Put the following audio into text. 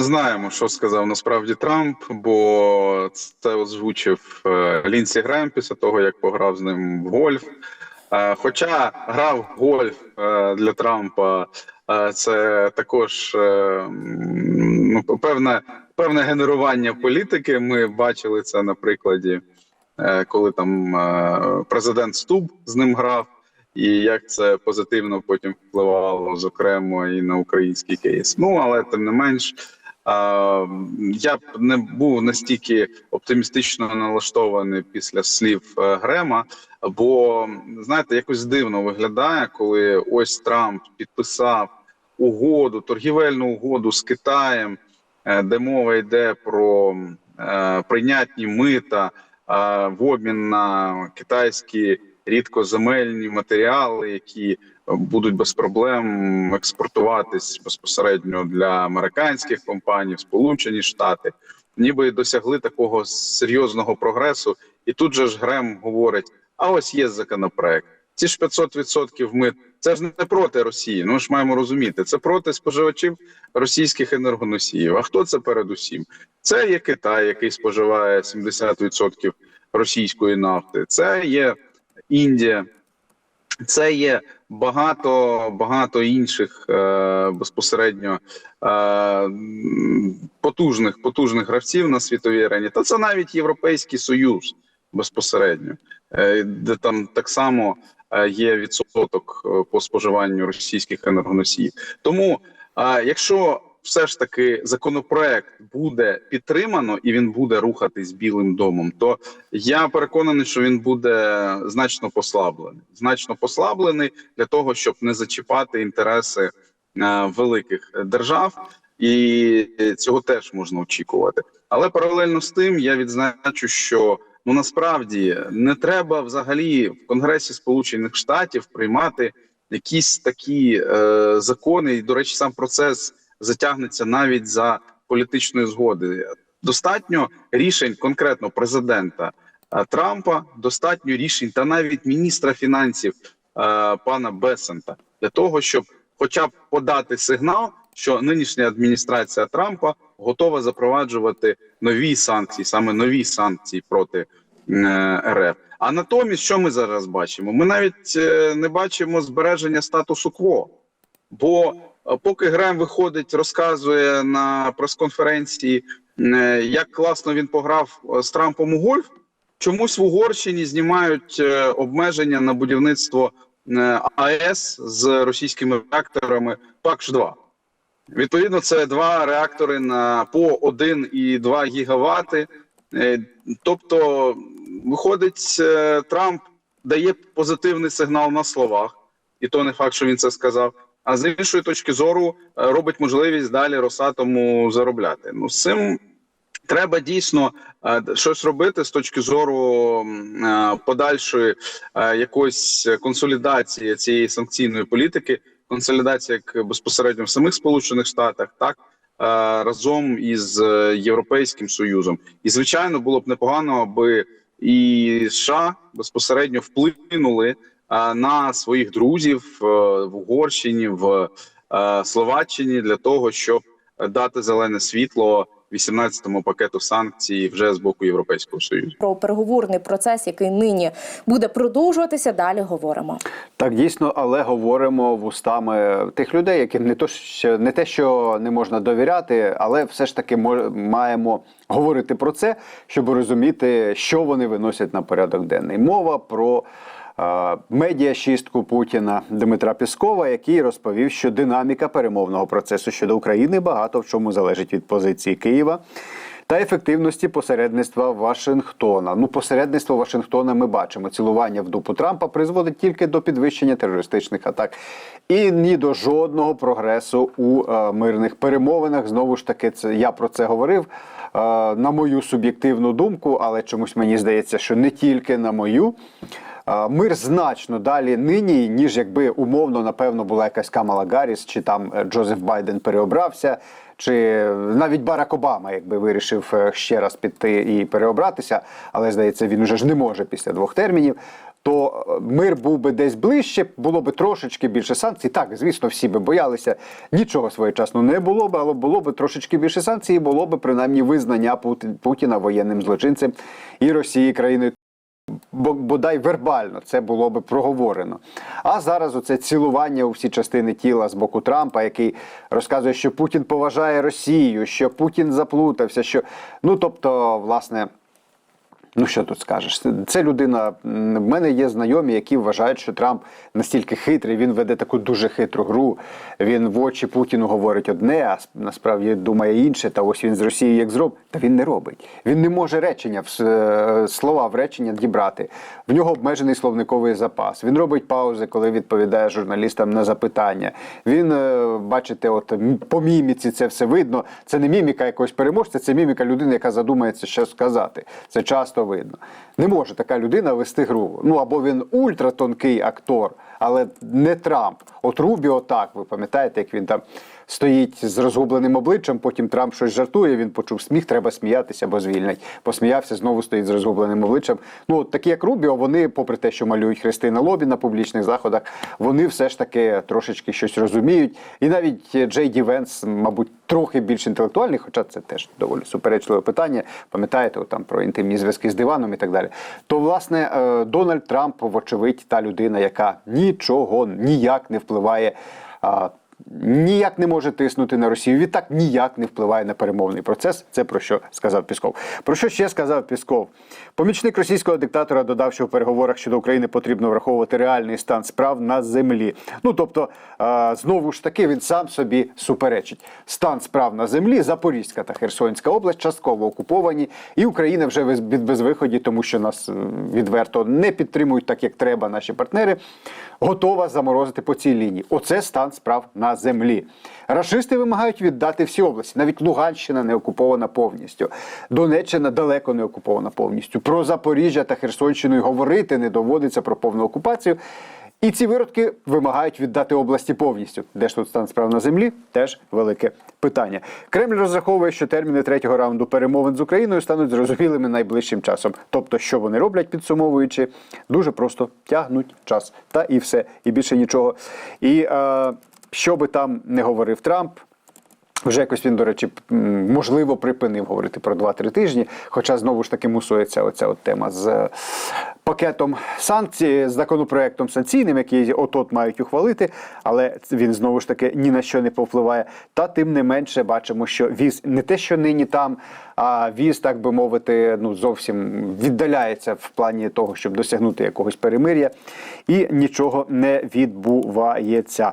не знаємо, що сказав насправді Трамп, бо це озвучив е, Лінсі Грем після того, як пограв з ним в гольф. Е, Хоча грав гольф е, для Трампа, це також ну, певне, певне генерування політики. Ми бачили це на прикладі, коли там президент Стуб з ним грав, і як це позитивно потім впливало, зокрема, і на український кейс. Ну але тим не менш. Я б не був настільки оптимістично налаштований після слів е, Грема, бо знаєте, якось дивно виглядає, коли ось Трамп підписав угоду, торгівельну угоду з Китаєм, е, де мова йде про е, прийнятні мита в обмін на китайські рідкоземельні матеріали, які будуть без проблем експортуватись безпосередньо для американських компаній, Сполучені Штати, ніби досягли такого серйозного прогресу. І тут же ж Грем говорить: а ось є законопроект. Ці ж 500% мит це ж не проти Росії. Ну ми ж маємо розуміти, це проти споживачів російських енергоносіїв. А хто це передусім? Це є Китай, який споживає 70% російської нафти. Це є Індія, це є багато багато інших е, безпосередньо е, потужних потужних гравців на світовій арені. Та це навіть Європейський Союз безпосередньо, е, де там так само е, є відсоток е, по споживанню російських енергоносіїв. Тому, е, якщо все ж таки законопроект буде підтримано і він буде рухатись білим домом, то я переконаний, що він буде значно послаблений, значно послаблений для того, щоб не зачіпати інтереси е, великих держав, і цього теж можна очікувати. Але паралельно з тим я відзначу, що ну насправді не треба взагалі в Конгресі Сполучених Штатів приймати якісь такі е, закони, і до речі, сам процес затягнеться навіть за політичної згоди. Достатньо рішень конкретно президента е, Трампа, достатньо рішень та навіть міністра фінансів е, пана Бесента для того, щоб, хоча б подати сигнал, що нинішня адміністрація Трампа готова запроваджувати нові санкції, саме нові санкції проти е, РФ. А натомість, що ми зараз бачимо? Ми навіть не бачимо збереження статусу кво. Бо поки Грем виходить, розказує на прес-конференції, е, як класно він пограв е, з Трампом у гольф, чомусь в Угорщині знімають е, обмеження на будівництво е, АЕС з російськими реакторами ПАКШ-2. Відповідно, це два реактори на по 1,2 гігавати. Е, Тобто, виходить, е, Трамп дає позитивний сигнал на словах, і то не факт, що він це сказав. А з іншої точки зору е, робить можливість далі Росатому заробляти. Ну з цим треба дійсно е, щось робити з точки зору е, подальшої якоїсь консолідації цієї санкційної політики, консолідації як безпосередньо в самих Сполучених Штатах, так разом із Європейським Союзом. І звичайно було б непогано, аби і США безпосередньо вплинули на своїх друзів е, в Угорщині, в е, Словаччині для того, щоб дати зелене світло 18-му пакету санкцій вже з боку Європейського союзу. Про переговорний процес, який нині буде продовжуватися, далі говоримо. Так, дійсно, але говоримо вустами тих людей, яким не то що не те, що не можна довіряти, але все ж таки мо- маємо говорити про це, щоб розуміти, що вони виносять на порядок денний. Мова про е, медіашістку Путіна Дмитра Піскова, який розповів, що динаміка перемовного процесу щодо України багато в чому залежить від позиції Києва. Та ефективності посередництва Вашингтона. Ну, посередництво Вашингтона ми бачимо. Цілування в дупу Трампа призводить тільки до підвищення терористичних атак і ні до жодного прогресу у е, мирних перемовинах. Знову ж таки, це я про це говорив. Е, на мою суб'єктивну думку, але чомусь мені здається, що не тільки на мою. Мир значно далі нині, ніж якби умовно, напевно, була якась Камала Гарріс, чи там е, Джозеф Байден переобрався, чи навіть Барак Обама, якби вирішив е, ще раз піти і переобратися, але здається, він уже ж не може після двох термінів. то е, мир був би десь ближче, було би трошечки більше санкцій. Так, звісно, всі би боялися. Нічого своєчасно не було б, але було б трошечки більше санкцій, було б принаймні визнання Путіна воєнним злочинцем і Росії країною бодай вербально це було би проговорено. А зараз оце цілування у всі частини тіла з боку Трампа, який розказує, що Путін поважає Росію, що Путін заплутався, що ну тобто, власне. Ну що тут скажеш? Це людина. В мене є знайомі, які вважають, що Трамп настільки хитрий, він веде таку дуже хитру гру. Він в очі Путіну говорить одне, а насправді думає інше. Та ось він з Росії як зроб. Та він не робить. Він не може речення е, слова в речення дібрати. В нього обмежений словниковий запас. Він робить паузи, коли відповідає журналістам на запитання. Він, е, бачите, от по міміці це все видно. Це не міміка якогось переможця, це міміка людини, яка задумається, що сказати. Це часто видно. Не може така людина вести гру. Ну або він ультратонкий актор, але не Трамп. От Рубіо так, ви пам'ятаєте, як він там стоїть з розгубленим обличчям, потім Трамп щось жартує, він почув сміх, треба сміятися, бо звільнять. Посміявся, знову стоїть з розгубленим обличчям. Ну, такі як Рубіо, вони, попри те, що малюють хрести на лобі на публічних заходах, вони все ж таки трошечки щось розуміють. І навіть Джей Ді Венс, мабуть, трохи більш інтелектуальний, хоча це теж доволі суперечливе питання. Пам'ятаєте, там про інтимні зв'язки з диваном і так далі. То, власне, е, Дональд Трамп, вочевидь, та людина, яка нічого ніяк не впливає. Ніяк не може тиснути на Росію. Відтак ніяк не впливає на перемовний процес. Це про що сказав Пісков. Про що ще сказав Пісков? Помічник російського диктатора додав, що в переговорах щодо України потрібно враховувати реальний стан справ на землі. Ну тобто, знову ж таки, він сам собі суперечить. Стан справ на землі, Запорізька та Херсонська область частково окуповані, і Україна вже від безвиході, тому що нас відверто не підтримують так, як треба наші партнери. Готова заморозити по цій лінії. Оце стан справ на землі. Рашисти вимагають віддати всі області. Навіть Луганщина не окупована повністю. Донеччина далеко не окупована повністю. Про Запоріжжя та Херсонщину й говорити не доводиться про повну окупацію. І ці виродки вимагають віддати області повністю. Де ж тут стан справ на землі? Теж велике питання. Кремль розраховує, що терміни третього раунду перемовин з Україною стануть зрозумілими найближчим часом. Тобто, що вони роблять, підсумовуючи, дуже просто тягнуть час. Та і все, і більше нічого. І е, що би там не говорив Трамп. Вже якось він, до речі, можливо, припинив говорити про 2-3 тижні. Хоча знову ж таки мусується оця от тема з е, пакетом санкцій, з законопроектом санкційним, який от-от мають ухвалити, але він знову ж таки ні на що не повпливає. Та тим не менше бачимо, що віз не те, що нині там, а віз, так би мовити, ну зовсім віддаляється в плані того, щоб досягнути якогось перемир'я, і нічого не відбувається.